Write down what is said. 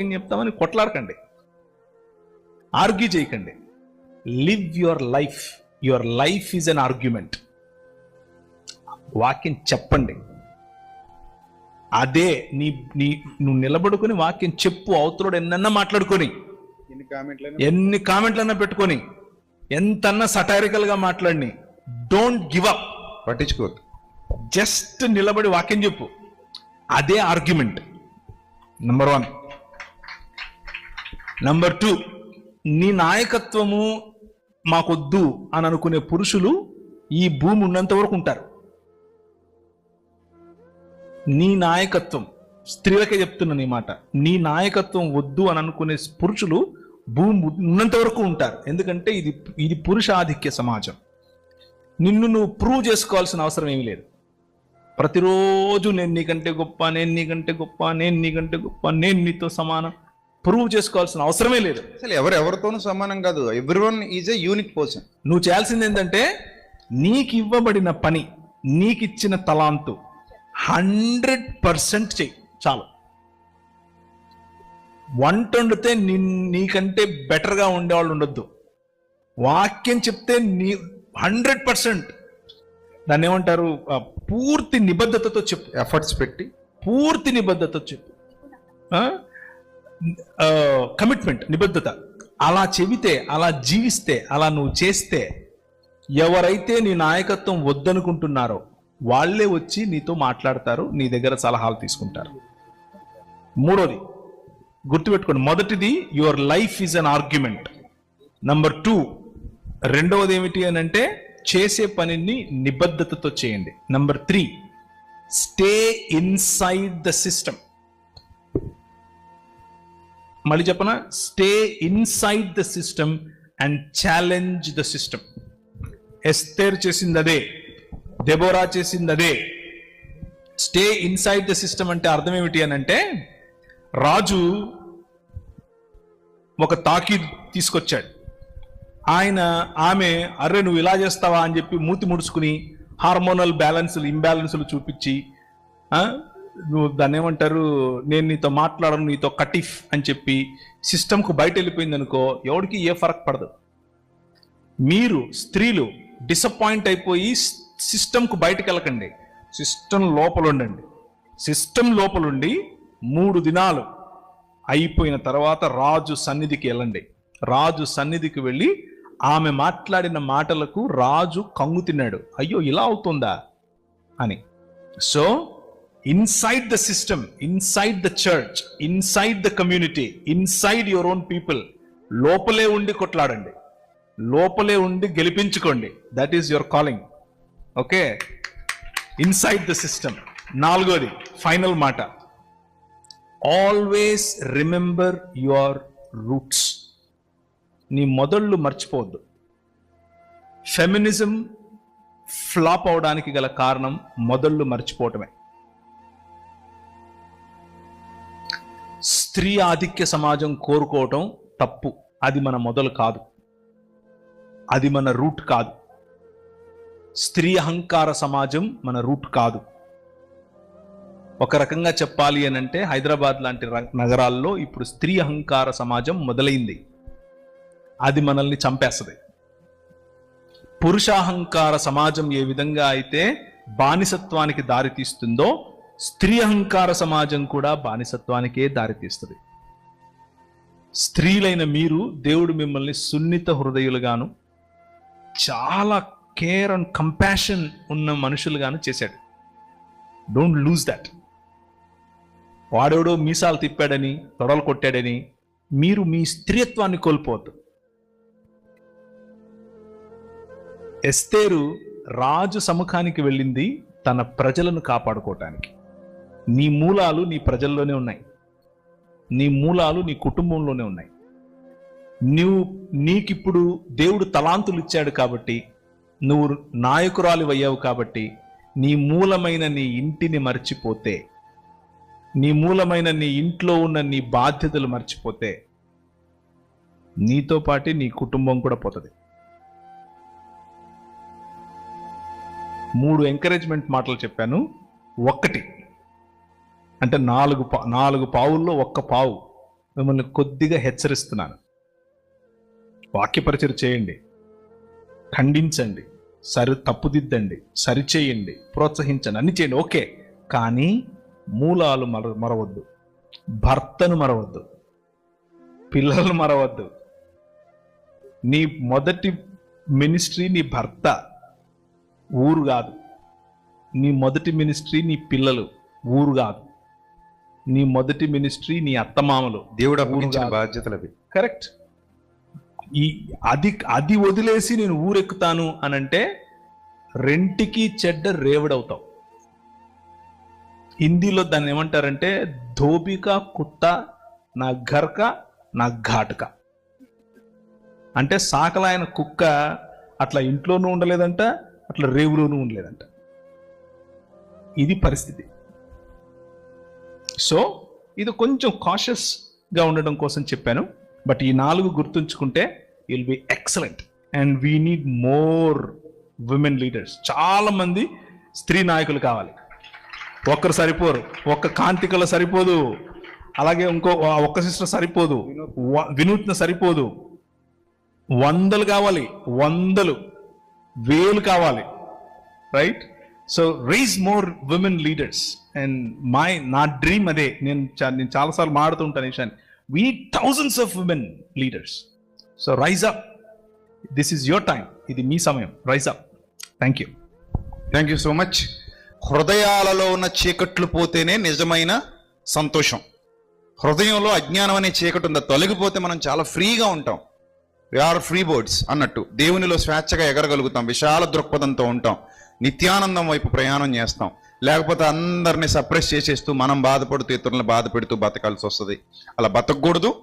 ఏం చెప్తామని కొట్లాడకండి. ఆర్గ్యూ చేయకండి. Live your life your life is an argument వాక్యం చెప్పండి. అదే నీ నీ నువ్వు నిలబడుకొని వాక్యం చెప్పు అవతలోడు ఎన్నన్నా మాట్లాడుకొని. ఎన్ని కామెంట్లు ఎన్ని కామెంట్లన్నా పెట్టుకొని. ఎంతన్నా సటారికల్గా మాట్లాడిని. డోంట్ గివ్ అప్ పట్టించుకోవద్దు. జస్ట్ నిలబడి వాక్యం చెప్పు. అదే argument number one number two నీ నాయకత్వము మాకొద్దు అని అనుకునే పురుషులు ఈ భూమి ఉన్నంత వరకు ఉంటారు. నీ నాయకత్వం స్త్రీలకే చెప్తున్నాను ఈ మాట నీ నాయకత్వం వద్దు అని అనుకునే పురుషులు భూమి ఉన్నంత వరకు ఉంటారు. ఎందుకంటే ఇది ఇది పురుష ఆధిక్య సమాజం. నిన్ను నువ్వు ప్రూవ్ చేసుకోవాల్సిన అవసరం ఏమీ లేదు. ప్రతిరోజు నేను నీకంటే గొప్ప నేను నీకంటే గొప్ప నేను నీకంటే గొప్ప నేను నీతో సమానం. ప్రూవ్ చేసుకోవాల్సిన అవసరమే లేదు. అసలు ఎవరు ఎవరితోనూ సమానం కాదు. Everyone is a unique person నువ్వు చేయాల్సింది ఏంటంటే నీకు ఇవ్వబడిన పని నీకు ఇచ్చిన తలాంతు హండ్రెడ్ పర్సెంట్ చెయ్యి చాలు. వంట వండితే నీ నీకంటే బెటర్గా ఉండేవాళ్ళు ఉండొద్దు. వాక్యం చెప్తే నీ హండ్రెడ్ పర్సెంట్. దాన్ని ఏమంటారు? పూర్తి నిబద్ధతతో చెప్పు. ఎఫర్ట్స్ పెట్టి. పూర్తి నిబద్ధత చెప్పు. కమిట్మెంట్ నిబద్ధత. అలా చెబితే అలా జీవిస్తే అలా నువ్వు చేస్తే ఎవరైతే నీ నాయకత్వం వద్దనుకుంటున్నారో వాళ్ళే వచ్చి నీతో మాట్లాడతారు నీ దగ్గర సలహాలు తీసుకుంటారు. మూడోది గుర్తుపెట్టుకోండి. మొదటిది your life is an argument number two రెండవది ఏమిటి అని అంటే చేసే పనిని నిబద్ధతతో చేయండి. Number three stay inside the system మళ్ళీ చెప్పన? Stay inside the system and challenge the system Esther చేసింది అదే దెబోరా చేసింది అదే స్టే ఇన్సైడ్ ద సిస్టమ్ అంటే అర్థం ఏమిటి అని అంటే రాజు ఒక తాకి తీసుకొచ్చాడు. ఆయన ఆమె అర్రే నువ్వు ఇలా చేస్తావా? అని చెప్పి మూతి ముడుచుకుని హార్మోనల్ బ్యాలెన్స్లు ఇంబ్యాలెన్స్లు చూపించి నువ్వు దాన్ని ఏమంటారు? నేను నీతో మాట్లాడను నీతో కటిఫ్ అని చెప్పి సిస్టమ్కు బయట వెళ్ళిపోయింది అనుకో ఎవడికి ఏ ఫరక్ పడదు. మీరు స్త్రీలు డిసప్పాయింట్ అయిపోయి సిస్టమ్కు బయటకు వెళ్ళకండి సిస్టమ్ లోపల ఉండండి. సిస్టమ్ లోపలుండి మూడు దినాలు అయిపోయిన తర్వాత రాజు సన్నిధికి వెళ్ళండి. రాజు సన్నిధికి వెళ్ళి ఆమె మాట్లాడిన మాటలకు రాజు కంగు తిన్నాడు. అయ్యో ఇలా అవుతుందా? అని. So inside the system inside the church inside the community inside your own people లోపలే ఉండి కొట్లాడండి. లోపలే ఉండి గెలిపించుకోండి. That is your calling okay inside the system నాలుగోది ఫైనల్ మాట. ఆల్వేస్ రిమెంబర్ యువర్ రూట్స్ నీ మొదళ్ళు మర్చిపోవద్దు. ఫెమినిజం ఫ్లాప్ అవడానికి గల కారణం మొదళ్ళు మర్చిపోవటమే. స్త్రీ ఆధిక్య సమాజం కోరుకోవటం తప్పు. అది మన మొదలు కాదు. అది మన రూట్ కాదు. స్త్రీ అహంకార సమాజం మన రూట్ కాదు. ఒక రకంగా చెప్పాలి అని అంటే హైదరాబాద్ లాంటి నగరాల్లో ఇప్పుడు స్త్రీ అహంకార సమాజం మొదలైంది. అది మనల్ని చంపేస్తుంది. పురుషాహంకార సమాజం ఏ విధంగా అయితే బానిసత్వానికి దారితీస్తుందో స్త్రీ అహంకార సమాజం కూడా బానిసత్వానికే దారితీస్తుంది. స్త్రీలైన మీరు దేవుడు మిమ్మల్ని సున్నిత హృదయులుగాను చాలా కేర్ అండ్ కంపాషన్ ఉన్న మనుషులుగాను చేశాడు. Don't lose that. వాడెవడో మీసాలు తిప్పాడని తొడలు కొట్టాడని మీరు మీ స్త్రీత్వాన్ని కోల్పోవద్దు. ఎస్తేరు రాజు సముఖానికి వెళ్ళింది తన ప్రజలను కాపాడుకోవటానికి. నీ మూలాలు నీ ప్రజల్లోనే ఉన్నాయి. నీ మూలాలు నీ కుటుంబంలోనే ఉన్నాయి. నువ్వు నీకిప్పుడు దేవుడు తలాంతులు ఇచ్చాడు కాబట్టి నువ్వు నాయకురాలు అయ్యావు కాబట్టి నీ మూలమైన నీ ఇంటిని మర్చిపోతే నీ మూలమైన నీ ఇంట్లో ఉన్న నీ బాధ్యతలు మర్చిపోతే నీతో పాటు నీ కుటుంబం కూడా పోతుంది. మూడు ఎంకరేజ్మెంట్ మాటలు చెప్పాను. ఒక్కటి అంటే నాలుగు పా నాలుగు పావుల్లో ఒక్క పావు మిమ్మల్ని కొద్దిగా హెచ్చరిస్తున్నాను. వాక్యపరిచయం చేయండి. ఖండించండి. సరి తప్పుదిద్దండి. సరిచేయండి. ప్రోత్సహించండి. అన్ని చేయండి. ఓకే. కానీ మూలాలు మర మరవద్దు. భర్తను మరవద్దు. పిల్లలు మరవద్దు. నీ మొదటి మినిస్ట్రీ నీ భర్త. ఊరు కాదు. నీ మొదటి మినిస్ట్రీ నీ పిల్లలు. ఊరు కాదు. నీ మొదటి మినిస్ట్రీ నీ అత్తమామలు. దేవుడు అప్పగించిన. బాధ్యతలు అవి కరెక్ట్ ఈ అది అది వదిలేసి నేను ఊరెక్కుతాను అని అంటే రెంటికి చెడ్డ రేవడవుతావు. హిందీలో దాన్ని ఏమంటారంటే ధోబిక కుత్త నా ఘర్క నా ఘాటుక. అంటే సాకలాయన కుక్క అట్లా ఇంట్లోనూ ఉండలేదంట అట్లా రేవులోనూ ఉండలేదంట. ఇది పరిస్థితి. సో ఇది కొంచెం కాషియస్గా ఉండడం కోసం చెప్పాను. బట్ ఈ నాలుగు గుర్తుంచుకుంటే will be excellent and we need more women leaders చాలా మంది స్త్రీ నాయకులు కావాలి. ఒక్కరు సరిపోరు. ఒక్క కాంతికల సరిపోదు. అలాగే ఇంకో ఒక్క సిస్టర్ సరిపోదు. వినూత్న సరిపోదు. వందలు కావాలి. వందలు. వేలు కావాలి. Right so raise more women leaders and my నా డ్రీమ్ అదే. నేను చా- నేను చాలాసార్లు మాడుతుంటాను విషయాన్ని we need thousands of women leaders so rise up this is your time ఇది మీ సమయం. Rise up thank you thank you so much హృదయాలలో ఉన్న చీకట్లు పోతేనే నిజమైన సంతోషం. హృదయంలో అజ్ఞానం అనే చీకటి ఉందా? తొలగిపోతే మనం చాలా ఫ్రీగా ఉంటాం. వి ఆర్ ఫ్రీ బోర్డ్స్ అన్నట్టు. దేవునిలో స్వేచ్ఛగా ఎగరగలుగుతాం. విశాల దృక్పథంతో ఉంటాం. నిత్యానందం వైపు ప్రయాణం చేస్తాం. లేకపోతే అందరిని సప్రెస్ చేసేస్తూ మనం బాధపడుతూ ఇతరులను బాధ పెడుతూ బతకాల్సి వస్తుంది. అలా బతకూడదు